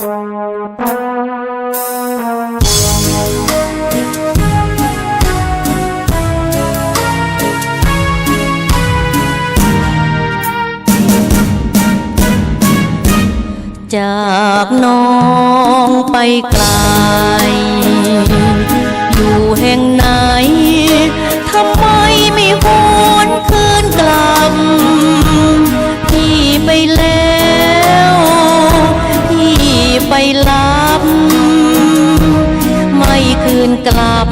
จากน้องไปไกล อยู่แห่งไหน ทำไมไม่หวนคืนกลับ พี่ไปแล้ว กลับ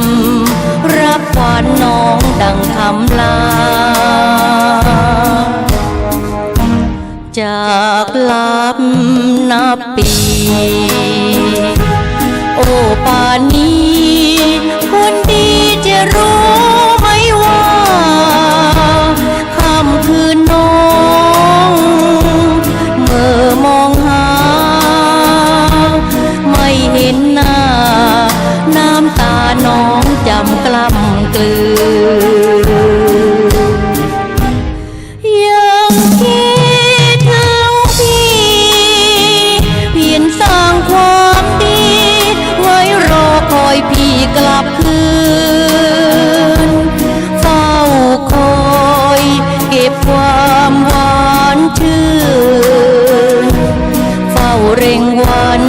รับขวันน้องดังคำลา จากลับนับปี โอปานี้ เฝ้าเร่งวัน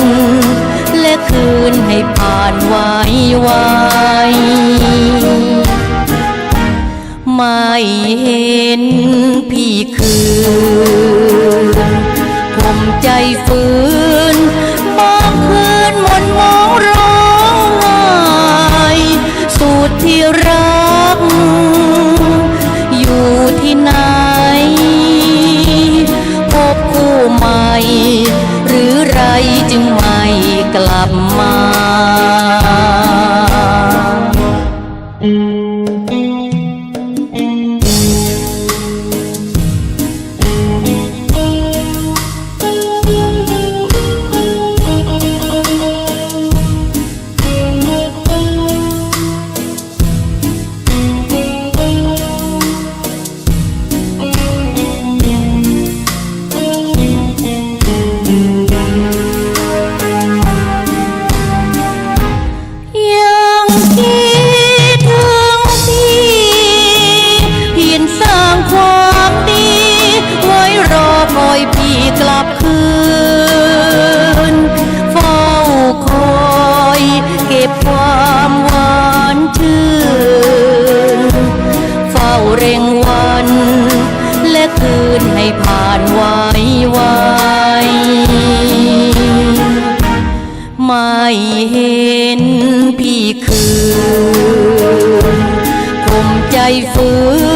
และคืนให้ผ่านไว้ไวไม่เห็นพี่คืนผมใจฝืนบางคืนมนมองร้องไห้สูตรที่ร ยั เร่งวัน และคืนให้ผ่านไวไวไม่เห็นพี่คือผมใจฟื้น